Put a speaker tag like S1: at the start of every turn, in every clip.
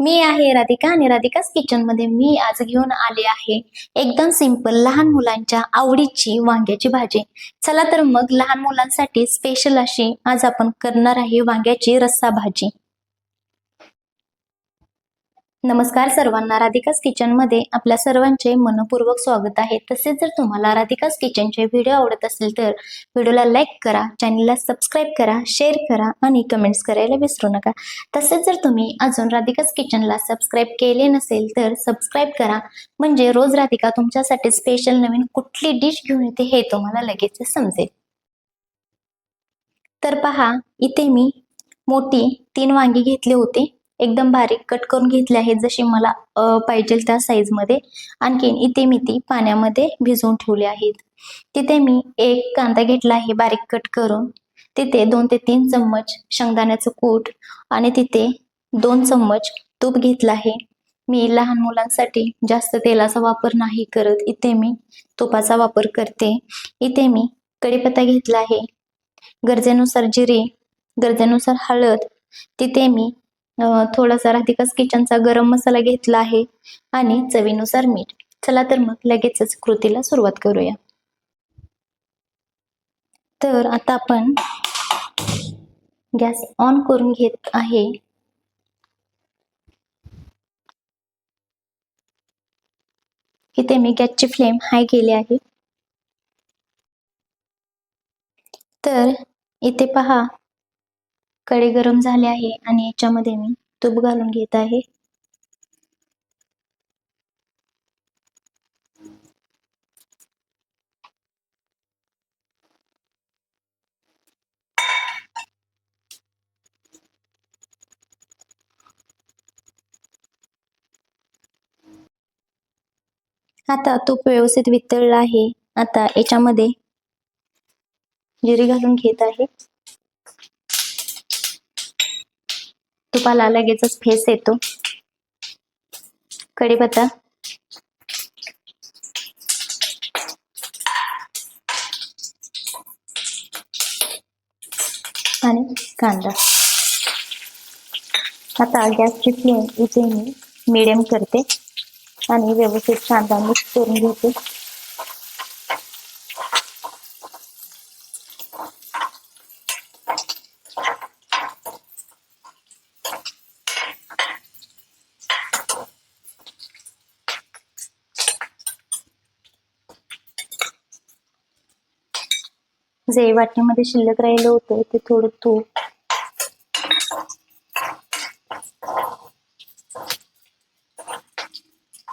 S1: मी आहे राधिका आणि राधिकाच किचनमध्ये मी आज घेऊन आले आहे एकदम सिंपल लहान मुलांच्या आवडीची वांग्याची भाजी. चला तर मग लहान मुलांसाठी स्पेशल अशी आज आपण करणार आहे वांग्याची रस्सा भाजी. नमस्कार सर्वांना राधिकास किचनमध्ये आपल्या सर्वांचे मनपूर्वक स्वागत आहे. तसेच जर तुम्हाला राधिकाच किचनचे व्हिडिओ आवडत असेल तर व्हिडिओला लाईक करा चॅनलला सबस्क्राईब करा शेअर करा आणि कमेंट्स करायला विसरू नका. तसेच जर तुम्ही अजून राधिकाच किचनला सबस्क्राईब केले नसेल तर सबस्क्राईब करा. म्हणजे रोज राधिका तुमच्यासाठी स्पेशल नवीन कुठली डिश घेऊन येते हे तुम्हाला लगेच समजेल. तर पहा इथे मी मोठी तीन वांगी घेतली होती. एकदम बारीक कट करून घेतले आहेत जशी मला पाहिजे त्या साईजमध्ये आणखीन इथे मी ती पाण्यामध्ये भिजवून ठेवली आहेत. तिथे मी एक कांदा घेतला आहे बारीक कट करून. तिथे दोन ते तीन चम्मच शेंगदाण्याचं कूट आणि तिथे दोन चम्मच तूप घेतलं आहे. मी लहान मुलांसाठी जास्त तेलाचा वापर नाही करत. इथे मी तुपाचा वापर करते. इथे मी कढीपत्ता घेतला आहे. गरजेनुसार जिरे गरजेनुसार हळद. तिथे मी थोडासा राधिकाच किचनचा गरम मसाला घेतला आहे आणि चवीनुसार मीठ. चला तर मग लगेचच कृतीला सुरुवात करूया. तर आता आपण गॅस ऑन करून घेत आहे. इथे मी गॅसची फ्लेम हाय केली आहे. तर इथे पहा कडे गरम झाले आहे आणि याच्यामध्ये मी तूप घालून घेत आहे. आता तूप व्यवस्थित वितळला आहे. आता याच्यामध्ये जिरी घालून घेत आहे. तुपाला लगेचच फेस येतो. कढीपत्ता. आणि कांदा. आता गॅसची फ्लेम इथे मी मिडियम करते. आणि व्यवस्थित कांदा मिक्स करून घेते. जे वाटीमध्ये शिल्लक राहिलं होतं ते थोडं तूप.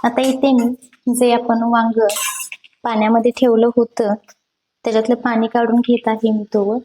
S1: आता इथे मी जे आपण वांग पाण्यामध्ये ठेवलं होतं त्याच्यातलं पाणी काढून घेत आहे मी तोवर.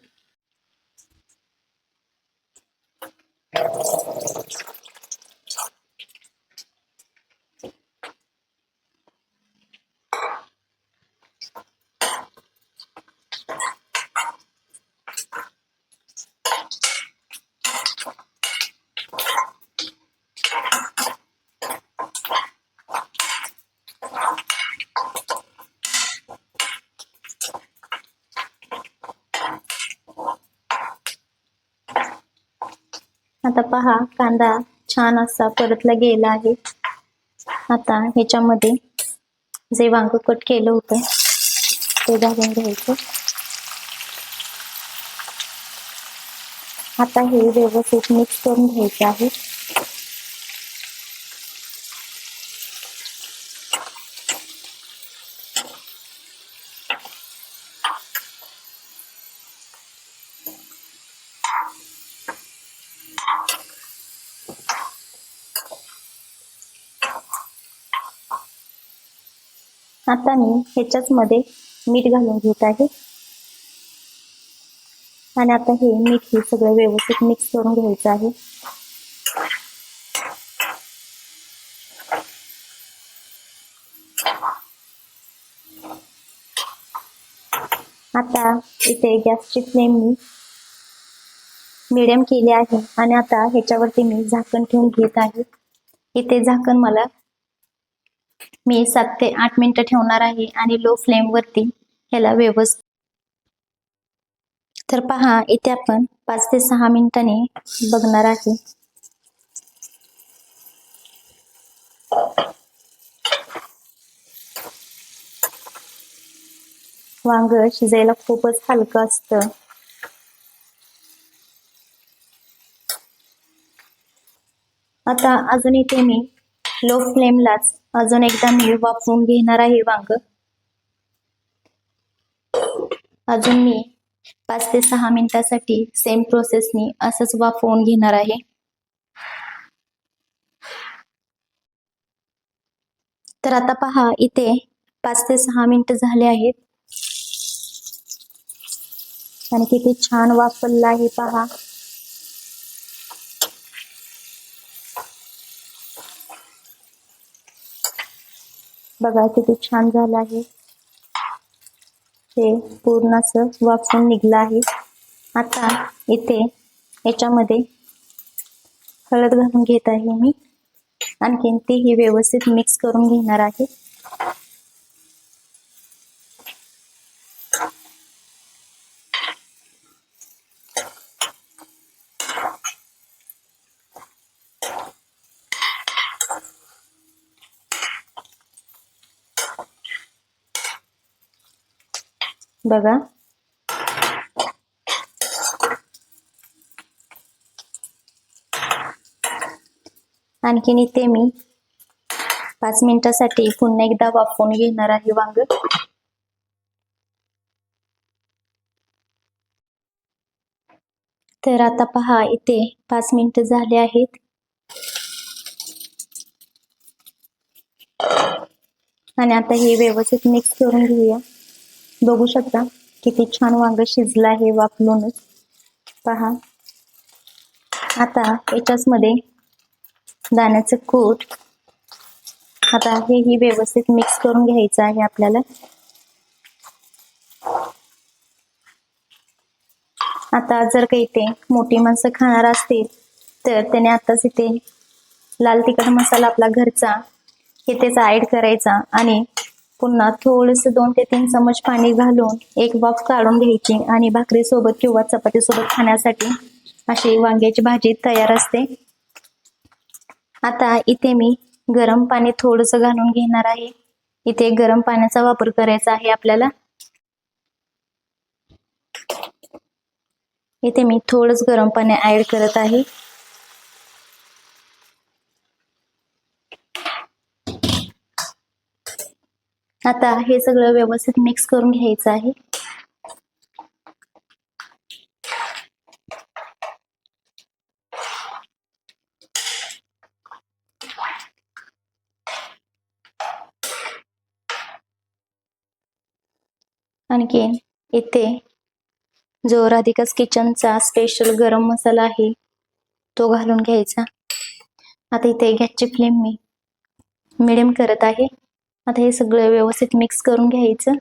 S1: आता पहा कांदा छान असा परतला गेला आहे. आता ह्याच्यामध्ये जे वांग कट केलं होतं ते घालून घ्यायचं. आता हे व्यवस्थित मिक्स करून घ्यायचे आहे. आता मी ह्याच्याच मध्ये मीठ घालून घेत आहे. आणि आता हे मीठ हे सगळं व्यवस्थित मिक्स करून घ्यायचं आहे. आता इथे गॅसची फ्लेम मी मिडियम केली आहे. आणि आता ह्याच्यावरती मी झाकण ठेवून घेत आहे. इथे झाकण मला मी सात ते आठ मिनिटं ठेवणार आहे आणि लो फ्लेम वरती ह्याला व्यवस्थित तर पहा इथे आपण पाच ते सहा मिनिटांनी बघणार आहे. वांग शिजायला खूपच हलकं असतं. आता अजून इथे मी लो फ्लेमलाच अजून एकदा मी वाफवून घेणार आहे वांग. अजून मी पाच ते सहा मिनिटासाठी सेम प्रोसेसनी असंच वाफवून घेणार आहे. तर आता पहा इथे पाच ते सहा मिनिट झाले आहेत. आणि किती छान वापरला आहे पहा. बघा किती छान झालं आहे. हे पूर्ण असं वाफून निघलं आहे. आता इथे याच्यामध्ये हळद घालून घेत आहे मी. आणखीन तेही व्यवस्थित मिक्स करून घेणार आहे. बघा. आणखीन इथे मी पाच मिनिटासाठी पुन्हा एकदा वाफवून घेणार आहे वांग. तर आता पहा इथे पाच मिनिट झाले आहेत. आणि आता हे व्यवस्थित मिक्स करून घेऊया. बघू शकता किती छान वांग शिजलं आहे वापरूनच पहा. आता याच्याच मध्ये दाण्याचं कूट. आता हेही व्यवस्थित मिक्स करून घ्यायचं आहे आपल्याला. आता जर काही ते मोठी माणसं खाणार असतील तर त्याने आताच इथे लाल तिखट मसाला आपला घरचा हे त्याचा ऍड करायचा आणि पुन्हा थोडस दोन ते तीन चमच पाणी घालून एक वाफ काढून घ्यायची आणि भाकरी सोबत किंवा चपाती सोबत खाण्यासाठी अशी वांग्याची भाजी तयार असते. आता इथे मी गरम पाणी थोडस घालून घेणार आहे. इथे गरम पाण्याचा वापर करायचा आहे आपल्याला. इथे मी थोडंच गरम पाणी ऍड करत आहे. आता हे सगळं व्यवस्थित मिक्स करून घ्यायचं आहे. आणखीन इथे जो राधिकाच किचनचा स्पेशल गरम मसाला आहे तो घालून घ्यायचा. आता इथे गॅसची फ्लेम मी मिडियम करत आहे. आता हे सगळं व्यवस्थित मिक्स करून घ्यायचं.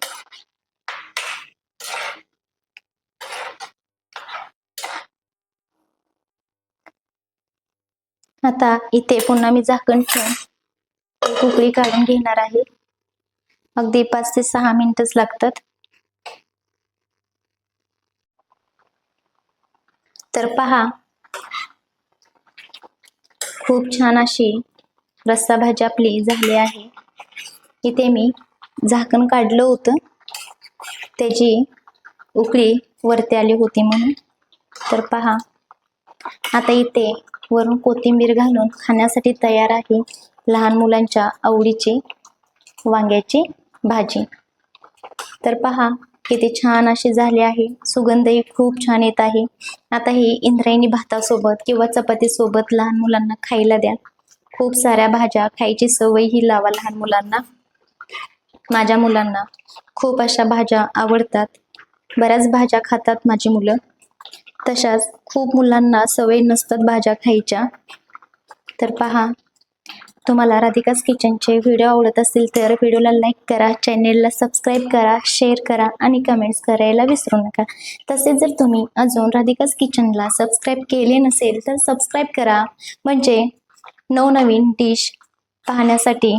S1: आता इथे पुन्हा मी झाकण ठेवून एक उकळी काढून घेणार आहे. अगदी पाच ते सहा मिनिटच लागतात. तर पहा खूप छान अशी रस्सा भाजी आपली झाली आहे. इथे मी झाकण काढलं होतं. त्याची उकळी वरती आली होती म्हणून. तर पहा आता इथे वरून कोथिंबीर घालून खाण्यासाठी तयार आहे लहान मुलांच्या आवडीची वांग्याची भाजी. तर पहा किती छान अशी झाली आहे. सुगंधही खूप छान येत आहे. आता ही इंद्रायणी भातासोबत किंवा चपातीसोबत लहान मुलांना खायला द्या. खूप साऱ्या भाज्या खायची सवय ही लावा लहान मुलांना. माझ्या मुलांना खूप अशा भाज्या आवडतात. बऱ्याच भाज्या खातात माझी मुलं. तशाच खूप मुलांना सवय नसतात भाज्या खायच्या. तर पहा तुम्हाला राधिकाच किचनचे व्हिडिओ आवडत असतील तर व्हिडिओला लाईक करा चॅनेलला सबस्क्राईब करा शेअर करा आणि कमेंट्स करायला विसरू नका. तसेच जर तुम्ही अजून राधिकाच किचनला सबस्क्राईब केले नसेल तर सबस्क्राईब करा. म्हणजे नवनवीन डिश पाहण्यासाठी